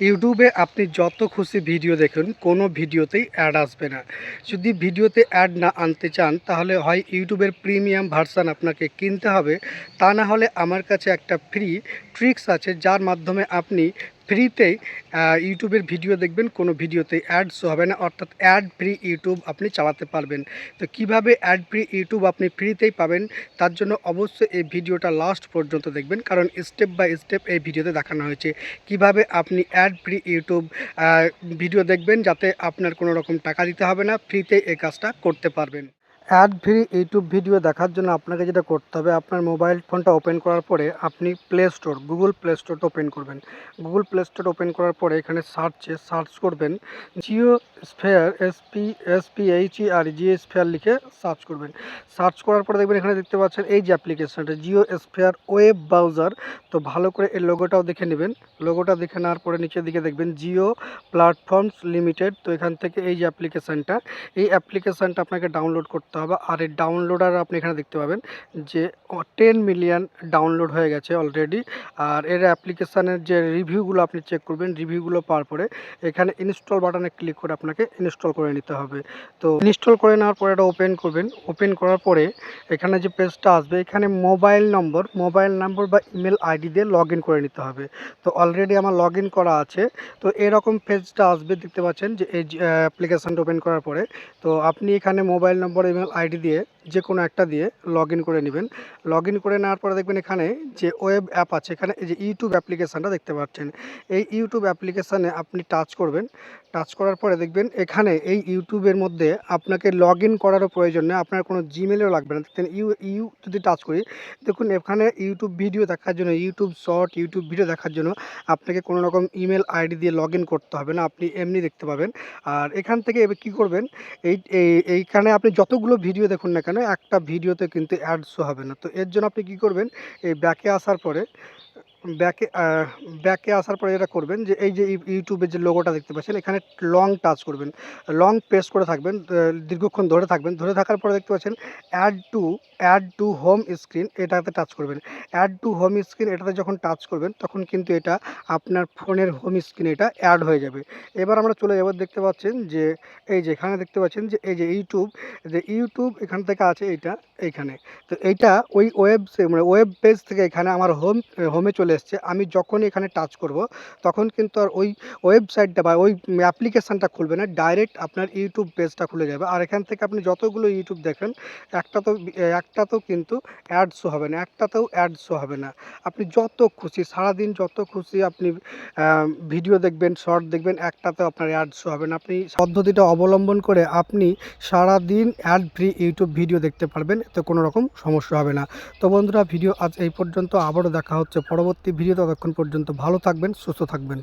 ইউটিউবে আপনি যত খুশি ভিডিও দেখুন, কোনো ভিডিওতেই অ্যাড আসবে না। যদি ভিডিওতে অ্যাড না আনতে চান, তাহলে হয় ইউটিউবের প্রিমিয়াম ভার্সান আপনাকে কিনতে হবে। তা না হলে আমার কাছে একটা ফ্রি ট্রিক্স আছে, যার মাধ্যমে আপনি ফ্রিতেই ইউটিউবের ভিডিও দেখবেন, কোনো ভিডিওতে অ্যাডস হবে না, অর্থাৎ অ্যাড ফ্রি ইউটিউব আপনি চালাতে পারবেন। তো কীভাবে অ্যাড ফ্রি ইউটিউব আপনি ফ্রিতেই পাবেন, তার জন্য অবশ্যই এই ভিডিওটা লাস্ট পর্যন্ত দেখবেন, কারণ স্টেপ বাই স্টেপ এই ভিডিওতে দেখানো হয়েছে। কীভাবে আপনি অ্যাড ফ্রি ইউটিউব ভিডিও দেখবেন, যাতে আপনার কোনো রকম টাকা দিতে হবে না ফ্রিতে এই কাজটা করতে পারবেন। অ্যাড ফ্রি ইউটিউব ভিডিও দেখার জন্য আপনাকে যেটা করতে হবে, আপনার মোবাইল ফোনটা ওপেন করার পরে আপনি প্লে স্টোর গুগল প্লে স্টোরটা ওপেন করবেন। গুগল প্লে স্টোর ওপেন করার পরে এখানে সার্চে সার্চ করবেন Jio sphere SP S P H E আর জিও স্ফেয়ার লিখে সার্চ করবেন। সার্চ করার পরে দেখবেন এখানে দেখতে পাচ্ছেন এই যে অ্যাপ্লিকেশনটা জিও স্ফেয়ার ওয়েব ব্রাউজার তো ভালো করে এর লোগোটাও দেখে নেবেন। লোগোটা দেখে নেওয়ার পরে নিচের দিকে দেখবেন জিও প্ল্যাটফর্মস লিমিটেড তো এখান থেকে এই যে অ্যাপ্লিকেশানটা এই অ্যাপ্লিকেশানটা আপনাকে ডাউনলোড করতে হবে। আর এই ডাউনলোডার আপনি এখানে দেখতে পাবেন যে টেন মিলিয়ন ডাউনলোড হয়ে গেছে অলরেডি আর এর অ্যাপ্লিকেশানের যে রিভিউগুলো আপনি চেক করবেন রিভিউগুলো পাওয়ার পরে এখানে ইনস্টল বাটনে ক্লিক করে আপনাকে ইনস্টল করে নিতে হবে। তো ইনস্টল করে নেওয়ার পরে এটা ওপেন করবেন। ওপেন করার পরে এখানে যে পেজটা আসবে, এখানে মোবাইল নম্বর মোবাইল নম্বর বা ইমেল আইডি দিয়ে লগ করে নিতে হবে। তো অলরেডি আমার লগ করা আছে। তো এরকম পেজটা আসবে, দেখতে পাচ্ছেন যে এই অ্যাপ্লিকেশানটা ওপেন করার পরে। তো আপনি এখানে মোবাইল নম্বর ইমেল আইডি দিয়ে যে কোনো একটা দিয়ে লগ করে নেবেন। লগ করে নেওয়ার পরে দেখবেন এখানে যে ওয়েব অ্যাপ আছে, এখানে এই যে ইউটিউব অ্যাপ্লিকেশানটা দেখতে পাচ্ছেন। এই ইউটিউব অ্যাপ্লিকেশানে আপনি টাচ করবেন। টাচ করার পরে দেখবেন এখানে এই ইউটিউবের মধ্যে আপনাকে লগ ইন করারও প্রয়োজন নেই। আপনার কোনো জিমেলও লাগবে না। দেখতেন ইউ ইউ যদি টাচ করি, দেখুন এখানে ইউটিউব ভিডিও দেখার জন্য ইউটিউব শর্ট ইউটিউব ভিডিও দেখার জন্য আপনাকে কোনো রকম ইমেল আইডি দিয়ে লগ করতে হবে না। আপনি এমনি দেখতে পাবেন। আর এখান থেকে কী করবেন? এই, এই- এইখানে আপনি যতগুলো ভিডিও দেখুন না একটা ভিডিওতে কিন্তু অ্যাড শো হবে না। তো এর জন্য আপনি কী করবেন? এই ব্যাকে আসার পরে ব্যাকে ব্যাকে আসার পরে যেটা করবেন যে, এই যে ইউ- ইউটিউবের যে লোগোটা দেখতে পাচ্ছেন, এখানে লং টাচ করবেন। লং প্রেস করে থাকবেন দীর্ঘক্ষণ ধরে থাকবেন। ধরে থাকার পরে দেখতে পাচ্ছেন add to add to home screen এটাতে টাচ করবেন। অ্যাড টু হোম স্ক্রিন এটাতে যখন টাচ করবেন, তখন কিন্তু এটা আপনার ফোনের হোম স্ক্রিনে এটা অ্যাড হয়ে যাবে। এবার আমরা চলে যাব, দেখতে পাচ্ছেন যে, এই যে এখানে দেখতে পাচ্ছেন যে, এই যে ইউটিউব যে ইউটিউব এখান থেকে আছে এইটা, এইখানে। তো এইটা ওই ওয়েব মানে ওয়েব পেজ থেকে এখানে আমার হোম হোমে চলে এসছে, আমি যখনই এখানে টাচ করব, তখন কিন্তু আর ওই ওয়েবসাইটটা বা ওই অ্যাপ্লিকেশানটা খুলবে না ডাইরেক্ট আপনার ইউটিউব পেজটা খুলে যাবে। আর এখান থেকে আপনি যতগুলো ইউটিউব দেখেন একটা তো একটা তো কিন্তু অ্যাড শো হবে না একটাতেও অ্যাড শো হবে না। আপনি যত খুশি, সারাদিন যত খুশি আপনি ভিডিও দেখবেন শর্ট দেখবেন একটাতেও আপনার অ্যাড শো হবে না। আপনি পদ্ধতিটা অবলম্বন করে আপনি সারাদিন অ্যাড ফ্রি ইউটিউব ভিডিও দেখতে পারবেন, এতে কোনো রকম সমস্যা হবে না। তো বন্ধুরা ভিডিও আজ এই পর্যন্ত, আবারও দেখা হচ্ছে পরবর্তী ভিডিও ততক্ষণ পর্যন্ত ভালো থাকবেন সুস্থ থাকবেন।